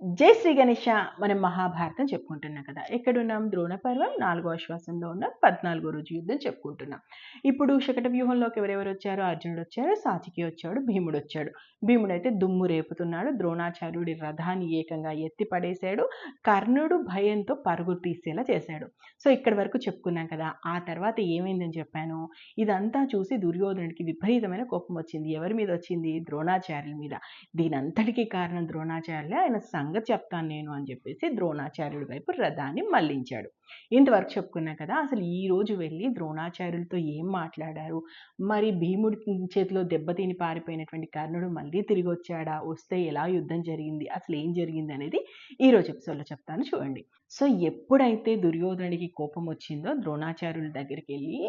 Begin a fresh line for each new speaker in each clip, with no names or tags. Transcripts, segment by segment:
జై శ్రీ గణేష మనం మహాభారతం చెప్పుకుంటున్నాం కదా. ఎక్కడున్నాం? ద్రోణ పర్వం నాలుగో అశ్వాసంలో ఉన్న. పద్నాలుగో రోజు యుద్ధం చెప్పుకుంటున్నాం. ఇప్పుడు శకట వ్యూహంలోకి ఎవరెవరు వచ్చారు? అర్జునుడు వచ్చాడు సాచికి వచ్చాడు భీముడు వచ్చాడు. భీముడు అయితే దుమ్ము రేపుతున్నాడు ద్రోణాచార్యుడి రథాన్ని ఏకంగా ఎత్తి పడేశాడు కర్ణుడు భయంతో పరుగు తీసేలా చేశాడు. సో ఇక్కడి వరకు చెప్పుకున్నాం కదా. ఆ తర్వాత ఏమైందని చెప్పాను? ఇదంతా చూసి దుర్యోధనుడికి విపరీతమైన కోపం వచ్చింది. ఎవరి మీద వచ్చింది? ద్రోణాచార్యుల మీద. దీనంతటికీ కారణం ద్రోణాచార్యులే. ఆయన సంగతి చెప్తాను నేను అని చెప్పేసి ద్రోణాచార్యుడి వైపు రథాన్ని మళ్ళించాడు. ఇంతవరకు చెప్పుకున్నా కదా అసలు ఈ రోజు వెళ్ళి ద్రోణాచార్యులతో ఏం మాట్లాడారు? మరి భీముడి చేతిలో దెబ్బతిని పారిపోయినటువంటి కర్ణుడు మళ్ళీ తిరిగి వచ్చాడా? వస్తే ఎలా యుద్ధం జరిగింది? అసలు ఏం జరిగింది అనేది ఈ రోజు ఎపిసోడ్లో చెప్తాను చూడండి. సో ఎప్పుడైతే దుర్యోధనుడికి కోపం వచ్చిందో ద్రోణాచార్యుల దగ్గరికి వెళ్ళి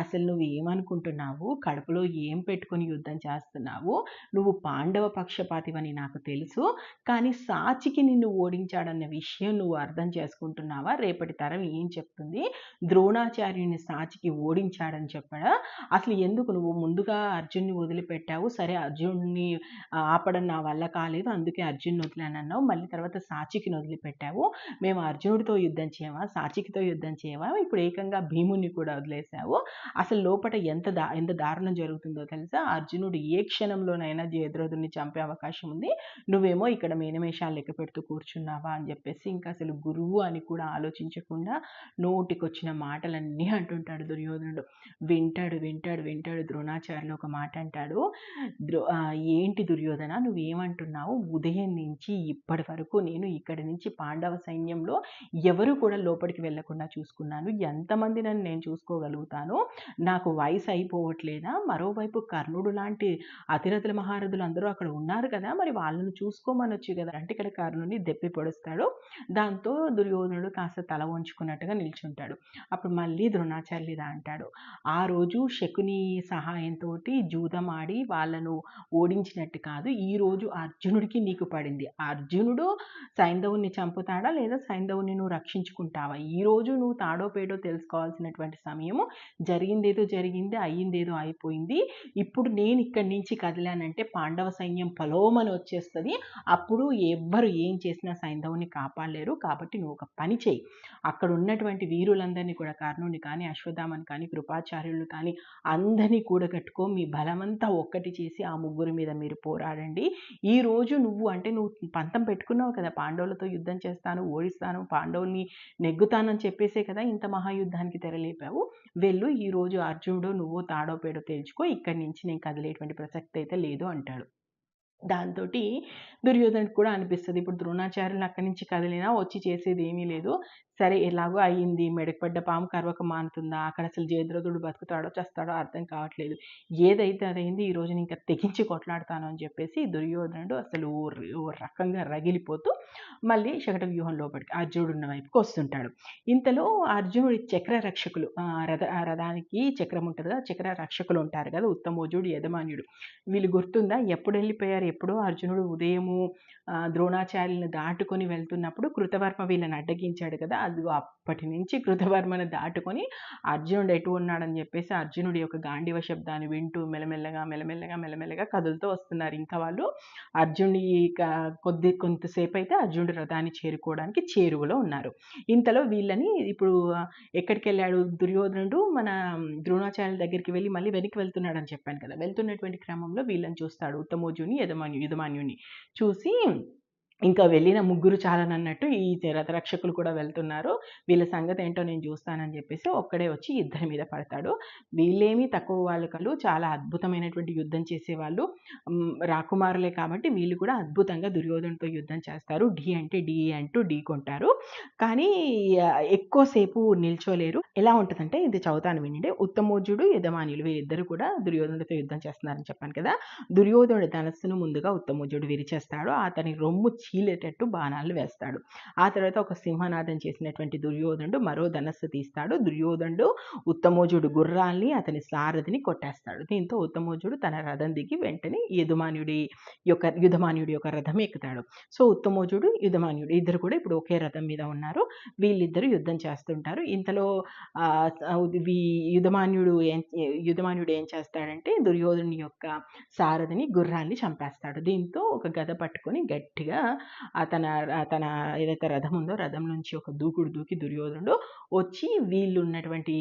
అసలు నువ్వు ఏమనుకుంటున్నావు? కడుపులో ఏం పెట్టుకొని యుద్ధం చేస్తున్నావు? నువ్వు పాండవ పక్షపాతివని నాకు తెలుసు కానీ సాచికి నిన్ను ఓడించాడన్న విషయం నువ్వు అర్థం చేసుకుంటున్నావా? రేపటి తరం ఏం చెప్తుంది? ద్రోణాచార్యుని సాచికి ఓడించాడని చెప్పడా? అసలు ఎందుకు నువ్వు ముందుగా అర్జున్ని వదిలిపెట్టావు? సరే అర్జున్ని ఆపడం నా వల్ల కాలేదు అందుకే అర్జున్ వదిలానన్నావు మళ్ళీ తర్వాత సాచికి వదిలిపెట్టావు. మేము అర్జునుడితో యుద్ధం చేయవా? సాచికితో యుద్ధం చేయవా? ఇప్పుడు ఏకంగా భీముని కూడా వదిలేసావు అసలు లోపల ఎంత దా ఎంత దారుణం జరుగుతుందో తెలుసా? అర్జునుడు ఏ క్షణంలోనైనా జయద్రథుని చంపే అవకాశం ఉంది. నువ్వేమో ఇక్కడ మేనమేషాలు లెక్క పెడుతూ కూర్చున్నావా? అని చెప్పేసి ఇంకా అసలు గురువు అని కూడా ఆలోచించకుండా నోటికొచ్చిన మాటలన్నీ అంటుంటాడు దుర్యోధనుడు. వింటాడు వింటాడు వింటాడు ద్రోణాచార్యులు ఒక మాట అంటాడు. ద్రో ఏంటి దుర్యోధన? నువ్వేమంటున్నావు? ఉదయం నుంచి ఇప్పటి వరకు నేను ఇక్కడి నుంచి పాండవ సైన్యంలో ఎవరు కూడా లోపలికి వెళ్ళకుండా చూసుకున్నాను. ఎంతమంది నన్ను నేను చూసుకోగలుగుతాను నాకు వయసు అయిపోవట్లేదా? మరోవైపు కర్ణుడు లాంటి అతిరథుల మహారథులు అందరూ అక్కడ ఉన్నారు కదా! మరి వాళ్ళని చూసుకోమనొచ్చు కదా! అంటే ఇక్కడ కర్ణుని దెప్పి పొడుస్తాడు. దాంతో దుర్యోధనుడు కాస్త తల వంచుకున్నట్టుగా నిల్చుంటాడు. అప్పుడు మళ్ళీ ద్రోణాచార్యులు అంటాడు. ఆ రోజు శకుని సహాయంతో జూదం ఆడి వాళ్ళను ఓడించినట్టు కాదు. ఈ రోజు అర్జునుడికి నీకు పడింది. అర్జునుడు సైంధవుని చంపుతాడా లేదా సైంధవుని నువ్వు రక్షించుకుంటావా? ఈ రోజు నువ్వు తాడో పేడో తెలుసుకోవాల్సినటువంటి సమయము జరిగిందేదో జరిగింది అయ్యిందేదో అయిపోయింది. ఇప్పుడు నేను ఇక్కడి నుంచి కదిలానంటే పాండవ సైన్యం పలోమని వచ్చేస్తుంది. అప్పుడు ఎవ్వరు ఏం చేసినా సైంధవుని కాపాడలేరు. కాబట్టి నువ్వు ఒక పని చేయి. అక్కడ ఉన్నటువంటి వీరులందరినీ కూడా కర్ణుని కానీ అశ్వధామని కానీ కృపాచార్యులు కానీ అందరినీ కూడగట్టుకో. మీ బలమంతా ఒక్కటి చేసి ఆ ముగ్గురు మీద మీరు పోరాడండి. ఈ రోజు నువ్వు అంటే నువ్వు పంతం పెట్టుకున్నావు కదా పాండవులతో యుద్ధం చేస్తాను ఓడిస్తాను పాండవుల్ని నెగ్గుతానని చెప్పేసే కదా ఇంత మహాయుద్ధానికి తెరలేపావు. వెళ్ళు ఈ రోజు అర్జునుడు నువ్వు తాడో పేడో తేల్చుకో ఇక్కడి నుంచి నేను కదిలేటువంటి ప్రసక్తి అయితే లేదు అంటాడు. దాంతో దుర్యోధనుడికి కూడా అనిపిస్తుంది ఇప్పుడు ద్రోణాచార్యులు అక్కడి నుంచి కదిలినా వచ్చి చేసేది ఏమీ లేదు. సరే ఎలాగో అయ్యింది మెడకపడ్డ పాము కరవక మానుతుందా అక్కడ అసలు జయద్రథుడు బతుకుతాడో చేస్తాడో అర్థం కావట్లేదు. ఏదైతే అదైంది ఈ రోజు ఇంకా తెగించి కొట్లాడతాను అని చెప్పేసి దుర్యోధనుడు అసలు ఓ రకంగా రగిలిపోతూ మళ్ళీ శకట వ్యూహం లోపలికి అర్జునుడు ఉన్న వైపుకి వస్తుంటాడు. ఇంతలో అర్జునుడి చక్ర రక్షకులు రథ రథానికి చక్రం ఉంటుంది కదా చక్ర రక్షకులు ఉంటారు కదా ఉత్తమోజుడు యజమాన్యుడు. వీళ్ళు గుర్తుందా? ఎప్పుడు వెళ్ళిపోయారు? ఎప్పుడో అర్జునుడు ఉదయము ద్రోణాచార్యులను దాటుకొని వెళ్తున్నప్పుడు కృతవర్మ వీళ్ళని అడ్డగించాడు కదా అదిగో అప్పటి నుంచి కృతవర్మను దాటుకొని అర్జునుడు ఎటు ఉన్నాడని చెప్పేసి అర్జునుడి యొక్క గాంధీవ శబ్దాన్ని వింటూ మెల్లమెల్లగా మెల్లమెల్లగా మెల్లమెల్లగా కదులుతూ వస్తున్నారు. ఇంకా వాళ్ళు అర్జునుడి కొద్ది కొంతసేపు అయితే అర్జునుడి రథాన్ని చేరుకోవడానికి చేరువలో ఉన్నారు. ఇంతలో వీళ్ళని ఇప్పుడు ఎక్కడికి వెళ్ళాడు దుర్యోధనుడు? మన ద్రోణాచార్యుల దగ్గరికి వెళ్ళి మళ్ళీ వెనక్కి వెళ్తున్నాడు అని చెప్పాను కదా. వెళ్తున్నటువంటి క్రమంలో వీళ్ళని చూస్తాడు ఉత్తమోజుని యజమాని యజమాన్యుని. చూసి ఇంకా వెళ్ళిన ముగ్గురు చాలనన్నట్టు ఈ రథరక్షకులు కూడా వెళ్తున్నారు. వీళ్ళ సంగతి ఏంటో నేను చూస్తానని చెప్పేసి ఒక్కడే వచ్చి ఇద్దరి మీద పడతాడు. వీళ్ళేమీ తక్కువ వాళ్ళు కలు చాలా అద్భుతమైనటువంటి యుద్ధం చేసేవాళ్ళు. రాకుమారులే కాబట్టి వీళ్ళు కూడా అద్భుతంగా దుర్యోధనతో యుద్ధం చేస్తారు. డి అంటే డి అంటూ ఢీ కొంటారు. కానీ ఎక్కువసేపు నిల్చోలేరు. ఎలా ఉంటుందంటే ఇది చదువుతాను వినండి. ఉత్తమోజుడు యజమానులు వీరిద్దరు కూడా దుర్యోధనుడితో యుద్ధం చేస్తున్నారని చెప్పాను కదా. దుర్యోధనుడి ధనస్సును ముందుగా ఉత్తమోజుడు విరిచేస్తాడు. అతని రొమ్ము చీలేటట్టు బాణాలు వేస్తాడు. ఆ తర్వాత ఒక సింహనాదం చేసినటువంటి దుర్యోధనుడు మరో ధనస్సు తీస్తాడు. దుర్యోధనుడు ఉత్తమోజుడు గుర్రాల్ని అతని సారథిని కొట్టేస్తాడు. దీంతో ఉత్తమోజుడు తన రథం దిగి వెంటనే యజమానుడి యొక్క యుధమాన్యుడి యొక్క రథం ఎక్కుతాడు. సో ఉత్తమోజుడు యుధమాన్యుడు ఇద్దరు కూడా ఇప్పుడు ఒకే రథం మీద ఉన్నారు. వీళ్ళిద్దరూ యుద్ధం చేస్తుంటారు. ఇంతలో యుధమాన్యుడు ఏం యుధమాన్యుడు ఏం చేస్తాడంటే దుర్యోధను యొక్క సారథిని గుర్రాన్ని చంపేస్తాడు. దీంతో ఒక గద పట్టుకొని గట్టిగా తన తన ఏదైతే రథం ఉందో రథం నుంచి ఒక దూకుడు దూకి దుర్యోధనుడు వచ్చి వీళ్ళు ఉన్నటువంటి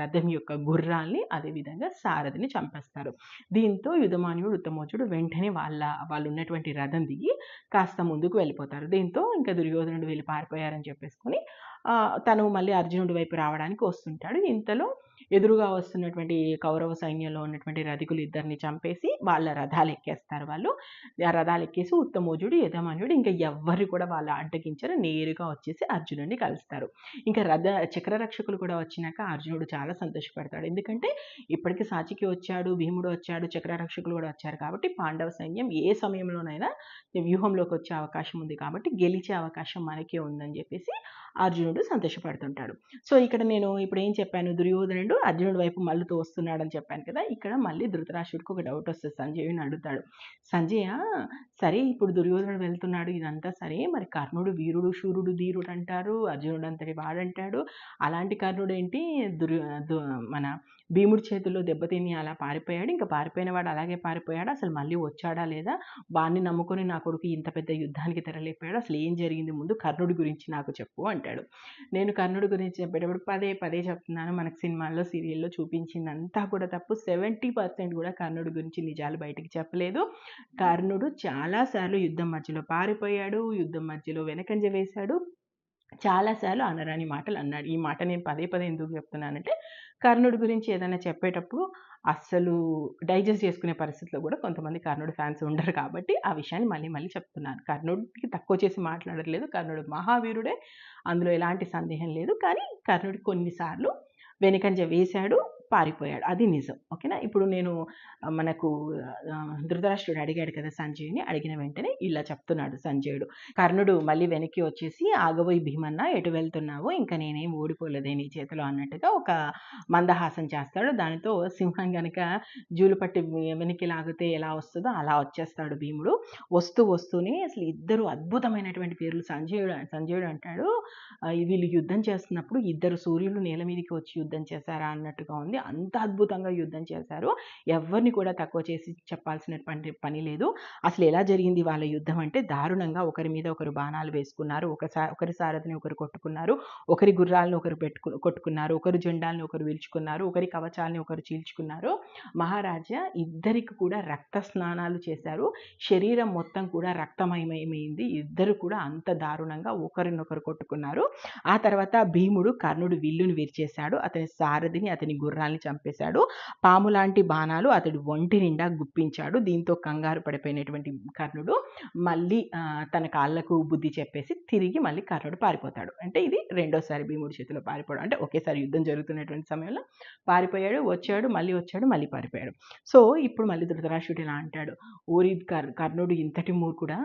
రథం యొక్క గుర్రాల్ని అదేవిధంగా సారథిని చంపేస్తారు. దీంతో యుధమాన్యుడు ఉత్తమోచుడు వెంటనే వాళ్ళ వాళ్ళు ఉన్నటువంటి రథం దిగి కాస్త ముందుకు వెళ్ళిపోతారు. దీంతో ఇంకా దుర్యోధనుడు వెళ్ళి పారిపోయారని చెప్పేసుకొని తను మళ్ళీ అర్జునుడి వైపు రావడానికి వస్తుంటాడు. ఇంతలో ఎదురుగా వస్తున్నటువంటి కౌరవ సైన్యంలో ఉన్నటువంటి రధికులు ఇద్దరిని చంపేసి వాళ్ళ రథాలు ఎక్కేస్తారు వాళ్ళు. ఆ రథాలు ఎక్కేసి ఉత్తమోజుడు యజమాన్యుడు ఇంకా ఎవ్వరు కూడా వాళ్ళు అడ్డగించరు. నేరుగా వచ్చేసి అర్జునుడిని కలుస్తారు. ఇంకా రథ చక్రరక్షకులు కూడా వచ్చినాక అర్జునుడు చాలా సంతోషపడతాడు. ఎందుకంటే ఇప్పటికి సాచికి వచ్చాడు భీముడు వచ్చాడు చక్రరక్షకులు కూడా వచ్చారు కాబట్టి పాండవ సైన్యం ఏ సమయంలోనైనా వ్యూహంలోకి వచ్చే అవకాశం ఉంది కాబట్టి గెలిచే అవకాశం మనకే ఉందని చెప్పేసి అర్జునుడు సంతోషపడుతుంటాడు. సో ఇక్కడ నేను ఇప్పుడు ఏం చెప్పాను? దుర్యోధనుడు అర్జునుడి వైపు మల్లుతో వస్తున్నాడని చెప్పాను కదా? ఇక్కడ మళ్ళీ ధృతరాష్ట్రుడికి ఒక డౌట్ వస్తుంది. సంజయుని అడుగుతాడు. సంజయ సరే ఇప్పుడు దుర్యోధనుడు వెళ్తున్నాడు ఇదంతా సరే మరి కర్ణుడు వీరుడు శూరుడు ధీరుడు అంటారు అర్జునుడు అంతటి వాడంటాడు. అలాంటి కర్ణుడు ఏంటి దుర్యో దు- మన భీముడి చేతుల్లో దెబ్బతిని అలా పారిపోయాడు. ఇంకా పారిపోయిన వాడు అలాగే పారిపోయాడు? అసలు మళ్ళీ వచ్చాడా లేదా? వాడిని నమ్ముకొని నా కొడుకు ఇంత పెద్ద యుద్ధానికి తెరలేపాడు. అసలు ఏం జరిగింది ముందు? కర్ణుడి గురించి నాకు చెప్పు అంటాడు. నేను కర్ణుడి గురించి చెప్పేటప్పుడు పదే పదే చెప్తున్నాను. మనకు సినిమాల్లో సీరియల్లో చూపించిందంతా కూడా తప్పు. సెవెంటీ పర్సెంట్ కూడా కర్ణుడి గురించి నిజాలు బయటికి చెప్పలేదు. కర్ణుడు చాలాసార్లు యుద్ధం మధ్యలో పారిపోయాడు యుద్ధం మధ్యలో వెనకంజ వేశాడు. చాలాసార్లు అనరాని మాటలు అన్నాడు. ఈ మాట నేను పదే పదే ఎందుకు చెప్తున్నానంటే కర్ణుడి గురించి ఏదైనా చెప్పేటప్పుడు అస్సలు డైజెస్ట్ చేసుకునే పరిస్థితిలో కూడా కొంతమంది కర్ణుడు ఫ్యాన్స్ ఉండరు కాబట్టి ఆ విషయాన్ని మళ్ళీ మళ్ళీ చెప్తున్నాను. కర్ణుడికి తక్కువ చేసి మాట్లాడలేదు కర్ణుడు మహావీరుడే. అందులో ఎలాంటి సందేహం లేదు. కానీ కర్ణుడు కొన్నిసార్లు వెనుకంజ వేశాడు. పారిపోయాడు. అది నిజం. ఓకేనా? ఇప్పుడు నేను మనకు ధృతరాష్ట్రుడు అడిగాడు కదా సంజయుని అడిగిన వెంటనే ఇలా చెప్తున్నాడు సంజయుడు. కర్ణుడు మళ్ళీ వెనక్కి వచ్చేసి ఆగబోయి భీమన్న ఎటు వెళ్తున్నావు ఇంకా నేనేం ఓడిపోలేదే నీ చేతిలో అన్నట్టుగా ఒక మందహాసం చేస్తాడు. దానితో సింహం గనక జూలు పట్టి వెనక్కి లాగితే ఎలా వస్తుందో అలా వచ్చేస్తాడు భీముడు. వస్తూ వస్తూనే అసలు ఇద్దరు అద్భుతమైనటువంటి పేర్లు సంజయుడు సంజయుడు అంటాడు. వీళ్ళు యుద్ధం చేస్తున్నప్పుడు ఇద్దరు సూర్యులు నేల మీదకి వచ్చి యుద్ధం చేశారా అన్నట్టుగా ఉంది. అంత అద్భుతంగా యుద్ధం చేశారు. ఎవరిని కూడా తక్కువ చేసి చెప్పాల్సినటువంటి పని లేదు. అసలు ఎలా జరిగింది వాళ్ళ యుద్ధం అంటే దారుణంగా ఒకరి మీద ఒకరు బాణాలు వేసుకున్నారు. ఒకసారి ఒకరి సారథిని ఒకరు కొట్టుకున్నారు. ఒకరి గుర్రాలను ఒకరు పెట్టుకు కొట్టుకున్నారు. ఒకరు జెండాలను ఒకరు వీల్చుకున్నారు ఒకరి కవచాలని ఒకరు చీల్చుకున్నారు. మహారాజా ఇద్దరికి కూడా రక్త స్నానాలు చేశారు. శరీరం మొత్తం కూడా రక్తమయమైంది ఇద్దరు కూడా అంత దారుణంగా ఒకరినొకరు కొట్టుకున్నారు. ఆ తర్వాత భీముడు కర్ణుడు విల్లును విరిచేశాడు. అతని సారథిని అతని గుర్రాలు గుర్రాల్ని చంపేశాడు. పాము లాంటి బాణాలు అతడి ఒంటి నిండా గుప్పించాడు. దీంతో కంగారు పడిపోయినటువంటి కర్ణుడు మళ్ళీ తన కాళ్ళకు బుద్ధి చెప్పేసి తిరిగి మళ్ళీ కర్ణుడు పారిపోతాడు. అంటే ఇది రెండోసారి భీముడి చేతిలో పారిపోవడం. అంటే ఒకేసారి యుద్ధం జరుగుతున్నటువంటి సమయంలో పారిపోయాడు వచ్చాడు మళ్ళీ వచ్చాడు మళ్ళీ పారిపోయాడు. సో ఇప్పుడు మళ్ళీ ధృతరాష్ట్రుడు ఇలా అంటాడు. ఊరి కర్ కర్ణుడు ఇంతటి మూర్ఖుడా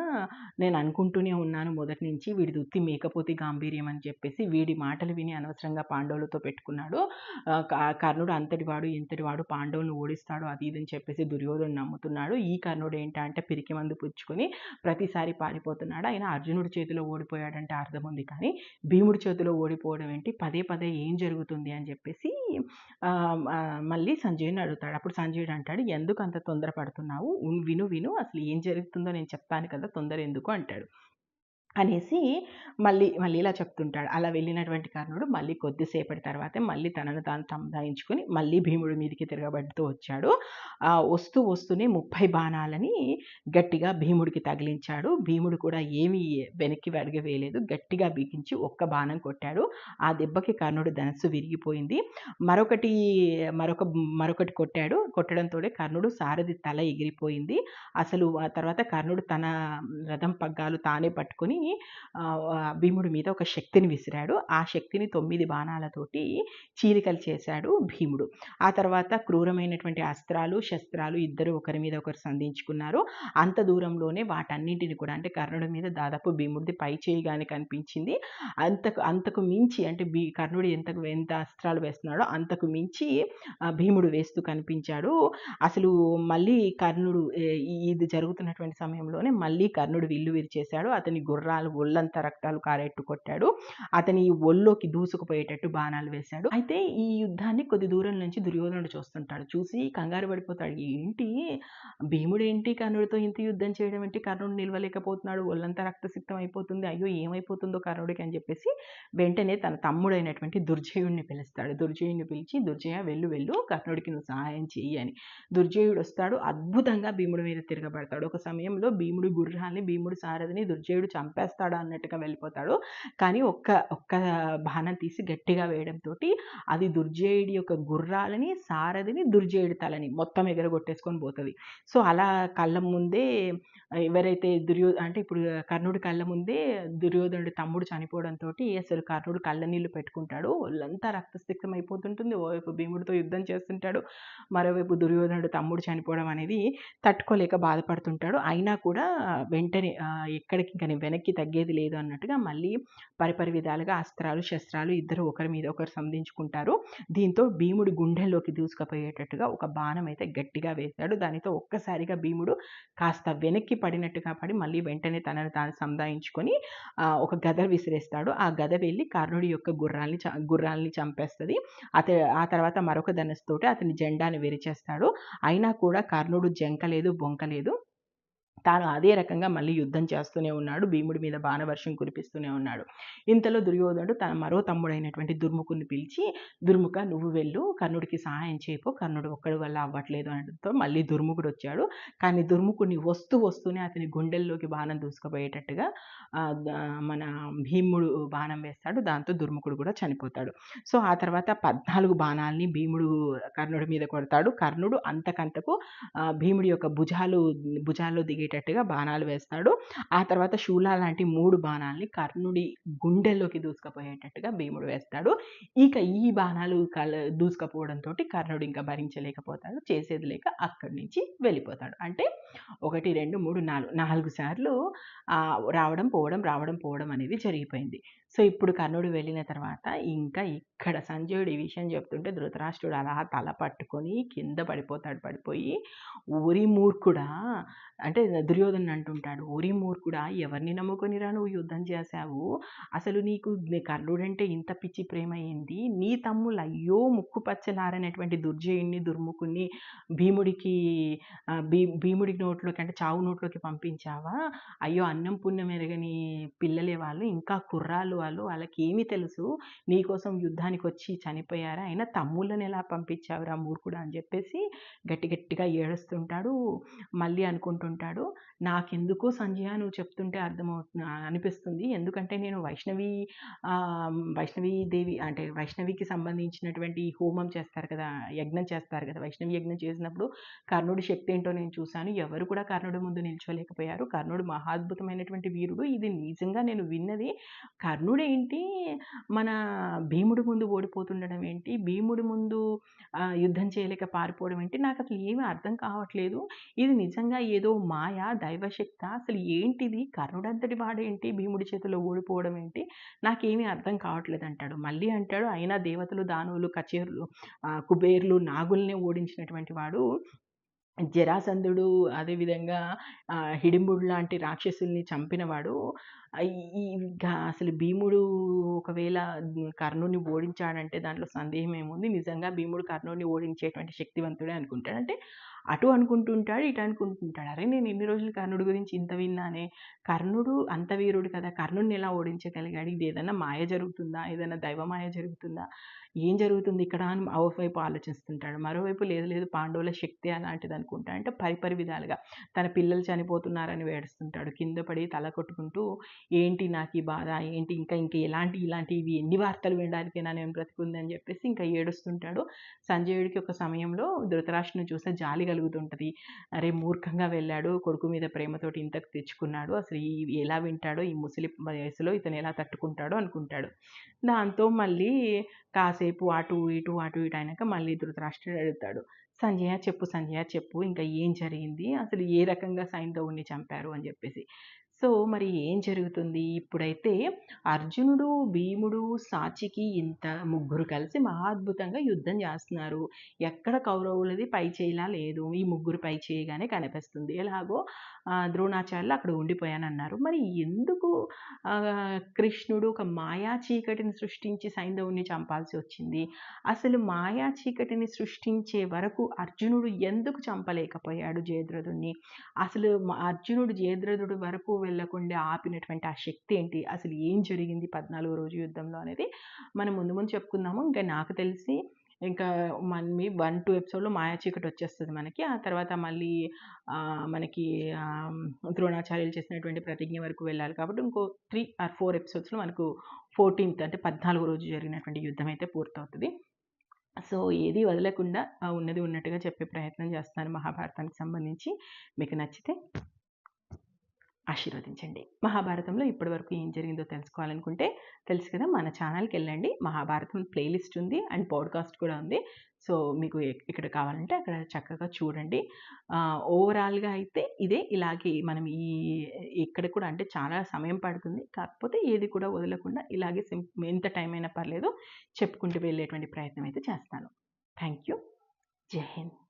నేను అనుకుంటూనే ఉన్నాను మొదటి నుంచి వీడి దుత్తి మేకపోతే గాంభీర్యం అని చెప్పేసి వీడి మాటలు విని అనవసరంగా పాండవులతో పెట్టుకున్నాడు. కర్ణుడు కర్ణుడు అంతటి వాడు ఇంతటి వాడు పాండవులను ఓడిస్తాడు అది ఇది అని చెప్పేసి దుర్యోధను నమ్ముతున్నాడు. ఈ కర్ణుడు ఏంటంటే పిరికి మందు పుచ్చుకొని ప్రతిసారి పారిపోతున్నాడు. ఆయన అర్జునుడి చేతిలో ఓడిపోయాడంటే అర్థం ఉంది. కానీ భీముడి చేతిలో ఓడిపోవడం ఏంటి? పదే పదే ఏం జరుగుతుంది అని చెప్పేసి మళ్ళీ సంజయుని అడుగుతాడు. అప్పుడు సంజయుడు అంటాడు ఎందుకు అంత తొందరపడుతున్నావు? విను విను. అసలు ఏం జరుగుతుందో నేను చెప్తాను కదా తొందర ఎందుకు? అంటాడు. అనేసి మళ్ళీ మళ్ళీ ఇలా చెప్తుంటాడు. అలా వెళ్ళినటువంటి కర్ణుడు మళ్ళీ కొద్దిసేపటి తర్వాతే మళ్ళీ తనను తాను సంధాయించుకుని మళ్ళీ భీముడి మీదకి తిరగబడుతూ వచ్చాడు. ఆ, వస్తూ వస్తూనే ముప్పై బాణాలని గట్టిగా భీముడికి తగిలించాడు. భీముడు కూడా ఏమీ వెనక్కి అడిగి వేయలేదు. గట్టిగా బిగించి ఒక్క బాణం కొట్టాడు. ఆ దెబ్బకి కర్ణుడు ధనస్సు విరిగిపోయింది. మరొకటి మరొక మరొకటి కొట్టాడు. కొట్టడంతో కర్ణుడు సారథి తల ఎగిరిపోయింది. అసలు ఆ తర్వాత కర్ణుడు తన రథం పగ్గాలు తానే పట్టుకొని భీముడి మీద ఒక శక్తిని విసిరాడు. ఆ శక్తిని తొమ్మిది బాణాలతోటి చీలికలు చేశాడు భీముడు. ఆ తర్వాత క్రూరమైనటువంటి అస్త్రాలు శస్త్రాలు ఇద్దరు ఒకరి మీద ఒకరు సంధించుకున్నారు. అంత దూరంలోనే వాటన్నింటిని కూడా అంటే కర్ణుడి మీద దాదాపు భీముడిది పై చేయగానే కనిపించింది. అంతకు అంతకు మించి అంటే భీ కర్ణుడు ఎంతకు ఎంత అస్త్రాలు వేస్తున్నాడో అంతకు మించి భీముడు వేస్తూ కనిపించాడు. అసలు మళ్ళీ కర్ణుడు ఈ- ఇది జరుగుతున్నటువంటి సమయంలోనే మళ్ళీ కర్ణుడు విల్లు విరిచేశాడు. అతని గుర్ర గుర్రాలు ఒళ్ళంతా రక్తాలు కారెట్టు కొట్టాడు. అతని ఒళ్ళోకి దూసుకుపోయేటట్టు బాణాలు వేశాడు. అయితే ఈ యుద్ధాన్ని కొద్ది దూరం నుంచి దుర్యోధనుడు చూస్తుంటాడు. చూసి కంగారు పడిపోతాడు. ఏంటి? భీముడు ఏంటి కర్ణుడితో ఇంత యుద్ధం చేయడం ఏంటి? కర్ణుడు నిలవలేకపోతున్నాడు. ఒళ్ళంతా రక్తసిక్తం అయిపోతుంది. అయ్యో ఏమైపోతుందో కర్ణుడికి అని చెప్పేసి వెంటనే తన తమ్ముడైనటువంటి దుర్జయుడిని పిలుస్తాడు. దుర్జయుడిని పిలిచి దుర్జయ వెళ్ళు వెళ్ళు కర్ణుడికి నువ్వు సహాయం చెయ్యి అని. దుర్జయుడు వస్తాడు. అద్భుతంగా భీముడి మీద తిరగబడతాడు. ఒక సమయంలో భీముడు గుర్రాన్ని భీముడు సారథిని దుర్జయుడు చంపేస్తాడు అన్నట్టుగా వెళ్ళిపోతాడు. కానీ ఒక్క ఒక్క బాణం తీసి గట్టిగా వేయడంతో అది దుర్జయుడి యొక్క గుర్రాలని సారథిని దుర్జయుడి తలని మొత్తం ఎగరగొట్టేసుకొని పోతుంది. సో అలా కళ్ళ ముందే ఎవరైతే దుర్యో అంటే ఇప్పుడు కర్ణుడి కళ్ళ ముందే దుర్యోధనుడి తమ్ముడు చనిపోవడంతో అసలు కర్ణుడు కళ్ళ నీళ్ళు పెట్టుకుంటాడు. వాళ్ళంతా రక్తసిక్తం అయిపోతుంటుంది. ఓవైపు భీముడితో యుద్ధం చేస్తుంటాడు. మరోవైపు దుర్యోధనుడు తమ్ముడు చనిపోవడం అనేది తట్టుకోలేక బాధపడుతుంటాడు. అయినా కూడా వెంటనే ఎక్కడికి ఇంకా వెనక్కి వెనక్కి తగ్గేది లేదు అన్నట్టుగా మళ్ళీ పరిపరి విధాలుగా అస్త్రాలు శస్త్రాలు ఇద్దరు ఒకరి మీద ఒకరు సంధించుకుంటారు. దీంతో భీముడు గుండెల్లోకి దూసుకుపోయేటట్టుగా ఒక బాణం అయితే గట్టిగా వేశాడు. దానితో ఒక్కసారిగా భీముడు కాస్త వెనక్కి పడినట్టుగా పడి మళ్ళీ వెంటనే తనను తాను సంధాయించుకొని ఒక గద విసిరేస్తాడు. ఆ గద వెళ్ళి కర్ణుడి యొక్క గుర్రాల్ని గుర్రాల్ని చంపేస్తుంది. అత ఆ తర్వాత మరొక ధనుస్తోటి అతని జెండాని విరిచేస్తాడు. అయినా కూడా కర్ణుడు జంకలేదు బొంకలేదు తాను అదే రకంగా మళ్ళీ యుద్ధం చేస్తూనే ఉన్నాడు. భీముడి మీద బాణవర్షం కురిపిస్తూనే ఉన్నాడు. ఇంతలో దుర్యోధనుడు తన మరో తమ్ముడైనటువంటి దుర్ముఖుని పిలిచి దుర్ముఖ నువ్వు వెళ్ళు. కర్ణుడికి సహాయం చేయపో. కర్ణుడు ఒక్కడి వల్ల అవ్వట్లేదు అనడంతో మళ్ళీ దుర్ముఖుడు వచ్చాడు. కానీ దుర్ముఖుడిని వస్తూ వస్తూనే అతని గుండెల్లోకి బాణం దూసుకుపోయేటట్టుగా మన భీముడు బాణం వేస్తాడు. దాంతో దుర్ముఖుడు కూడా చనిపోతాడు. సో ఆ తర్వాత పద్నాలుగు బాణాలని భీముడు కర్ణుడి మీద కొడతాడు. కర్ణుడు అంతకంతకు భీముడి యొక్క భుజాలు భుజాల్లో దిగేటట్టుగా బాణాలు వేస్తాడు. ఆ తర్వాత శూల లాంటి మూడు బాణాలని కర్ణుడి గుండెల్లోకి దూసుకుపోయేటట్టుగా భీముడు వేస్తాడు. ఇక ఈ బాణాలు కల దూసుకపోవడంతో కర్ణుడు ఇంకా భరించలేకపోతాడు. చేసేది లేక అక్కడి నుంచి వెళ్ళిపోతాడు. అంటే ఒకటి రెండు మూడు నాలుగు నాలుగు సార్లు రావడం పోవడం రావడం పోవడం అనేది జరిగిపోయింది. సో ఇప్పుడు కర్ణుడు వెళ్ళిన తర్వాత ఇంకా ఇక్కడ సంజయుడు ఈ విషయం చెప్తుంటే ధృతరాష్ట్రుడు అలా తల పట్టుకొని కింద పడిపోతాడు పడిపోయి ఊరి మూర్ఖుడా! అంటే దుర్యోధన అంటుంటాడు ఊరి మూర్ఖుడా! ఎవరిని నమ్ముకొనిరా నువ్వు యుద్ధం చేశావు? అసలు నీకు కర్ణుడంటే ఇంత పిచ్చి ప్రేమ అయింది నీ తమ్ముళ్ళు అయ్యో ముక్కు పచ్చలారనేటువంటి దుర్జయుణ్ణి దుర్ముఖుణ్ణి భీముడికి భీ భీముడి నోట్లోకి అంటే చావు నోట్లోకి పంపించావా? అయ్యో అన్నం పుణ్యం ఎరగని పిల్లలే వాళ్ళు ఇంకా కుర్రాలు వాళ్ళు వాళ్ళకి ఏమి తెలుసు నీకోసం యుద్ధానికి వచ్చి చనిపోయారా అయినా తమ్ముళ్ళని ఎలా పంపించావురా మూర్ఖుడు అని చెప్పేసి గట్టి గట్టిగా ఏడుస్తుంటాడు మళ్ళీ అనుకుంటుంటాడు. నాకెందుకో సంజయ నువ్వు చెప్తుంటే అర్థమవుతు అనిపిస్తుంది. ఎందుకంటే నేను వైష్ణవి వైష్ణవి దేవి అంటే వైష్ణవికి సంబంధించినటువంటి హోమం చేస్తారు కదా యజ్ఞం చేస్తారు కదా వైష్ణవి యజ్ఞం చేసినప్పుడు కర్ణుడి శక్తి ఏంటో నేను చూశాను. ఎవరు కూడా కర్ణుడి ముందు నిల్చోలేకపోయారు. కర్ణుడు మహాద్భుతమైనటువంటి వీరుడు. ఇది నిజంగా నేను విన్నది కర్ణుడు ఏంటి మన భీముడి ముందు ఓడిపోతుండడం ఏంటి? భీముడి ముందు యుద్ధం చేయలేక పారిపోవడం ఏంటి? నాకు అసలు ఏమీ అర్థం కావట్లేదు. ఇది నిజంగా ఏదో మాయ దైవశక్త? అసలు ఏంటిది? కర్ణుడంతటి వాడేంటి భీముడి చేతిలో ఓడిపోవడం ఏంటి? నాకేమీ అర్థం కావట్లేదు అంటాడు. మళ్ళీ అంటాడు అయినా దేవతలు దానవులు కచేరులు కుబేర్లు నాగుల్నే ఓడించినటువంటి వాడు జరాసంధుడు అదేవిధంగా హిడింబుడు లాంటి రాక్షసుల్ని చంపినవాడు. అసలు భీముడు ఒకవేళ కర్ణుని ఓడించాడంటే దాంట్లో సందేహం ఏముంది? నిజంగా భీముడు కర్ణుని ఓడించేటువంటి శక్తివంతుడే అనుకుంటాడు. అంటే అటు అనుకుంటుంటాడు ఇటు అనుకుంటుంటాడు. అరే నేను ఇన్ని రోజులు కర్ణుడి గురించి ఇంత విన్నానే? కర్ణుడు అంత వీరుడు కదా. కర్ణుడిని ఎలా ఓడించగలిగాడు? ఇది ఏదైనా మాయ జరుగుతుందా? ఏదైనా దైవమాయ జరుగుతుందా? ఏం జరుగుతుంది ఇక్కడ అని ఒకవైపు ఆలోచిస్తుంటాడు. మరోవైపు లేదు లేదు పాండవుల శక్తి అలాంటిది అనుకుంటా అంటే పరిపరి విధాలుగా తన పిల్లలు చనిపోతున్నారని వేడుస్తుంటాడు. కింద పడి తల కొట్టుకుంటూ ఏంటి నాకు ఈ బాధ? ఏంటి ఇంకా ఇంకా ఎలాంటి ఇలాంటి ఇవి ఎన్ని వార్తలు వినడానికి నేను బ్రతికుంది అని చెప్పేసి ఇంకా ఏడుస్తుంటాడు. సంజయుడికి ఒక సమయంలో ధృతరాష్ట్రుని చూస్తే జాలి కలుగుతుంటుంది. అరే మూర్ఖంగా వెళ్ళాడు కొడుకు మీద ప్రేమతోటి ఇంతకు తెచ్చుకున్నాడు అసలు ఈ ఎలా వింటాడో ఈ ముసలి వయసులో ఇతను ఎలా తట్టుకుంటాడో అనుకుంటాడు. దాంతో మళ్ళీ కాసేపు అటు ఇటు అటు ఇటు అయినాక మళ్ళీ ధృతరాష్ట్రుడు అడుగుతాడు సంజయ చెప్పు సంజయ చెప్పు ఇంకా ఏం జరిగింది? అసలు ఏ రకంగా సైంధవుని చంపారు? అని చెప్పేసి. సో మరి ఏం జరుగుతుంది? ఇప్పుడైతే అర్జునుడు భీముడు సాచికి ఇంత ముగ్గురు కలిసి మహాద్భుతంగా యుద్ధం చేస్తున్నారు. ఎక్కడ కౌరవులది పై చేయలా లేదు. ఈ ముగ్గురు పై చేయగానే కనిపిస్తుంది. ఎలాగో ద్రోణాచార్యులు అక్కడ ఉండిపోయానన్నారు. మరి ఎందుకు కృష్ణుడు ఒక మాయా చీకటిని సృష్టించి సైంధవుని చంపాల్సి వచ్చింది? అసలు మాయా చీకటిని సృష్టించే వరకు అర్జునుడు ఎందుకు చంపలేకపోయాడు జయద్రథుడిని అసలు అర్జునుడు జయద్రథుడు వరకు వెళ్ళకుండా ఆపినటువంటి ఆ శక్తి ఏంటి? అసలు ఏం జరిగింది పద్నాలుగో రోజు యుద్ధంలో అనేది మనం ముందు ముందు చెప్పుకుందాము. ఇంకా నాకు తెలిసి ఇంకా మన వన్ టూ ఎపిసోడ్లో మాయా చీకటి వచ్చేస్తుంది మనకి. ఆ తర్వాత మళ్ళీ మనకి ద్రోణాచార్యులు చేసినటువంటి ప్రతిజ్ఞ వరకు వెళ్ళాలి కాబట్టి ఇంకో త్రీ ఆర్ ఫోర్ ఎపిసోడ్స్లో మనకు ఫోర్టీన్త్ అంటే పద్నాలుగో రోజు జరిగినటువంటి యుద్ధం అయితే పూర్తవుతుంది. సో ఏది వదలకుండా ఉన్నది ఉన్నట్టుగా చెప్పే ప్రయత్నం చేస్తాను మహాభారతానికి సంబంధించి. మీకు నచ్చితే ఆశీర్వదించండి. మహాభారతంలో ఇప్పటివరకు ఏం జరిగిందో తెలుసుకోవాలనుకుంటే తెలుసు కదా మన ఛానల్కి వెళ్ళండి. మహాభారతం ప్లేలిస్ట్ ఉంది అండ్ పాడ్కాస్ట్ కూడా ఉంది. సో మీకు ఎక్- ఇక్కడ కావాలంటే అక్కడ చక్కగా చూడండి. ఓవరాల్గా అయితే ఇదే ఇలాగే మనం ఈ ఇక్కడ కూడా అంటే చాలా సమయం పడుతుంది. కాకపోతే ఏది కూడా వదలకుండా ఇలాగే ఎంత టైం అయినా పర్లేదు చెప్పుకుంటూ వెళ్ళేటువంటి ప్రయత్నం అయితే చేస్తాను. థ్యాంక్ యూ జై హింద్.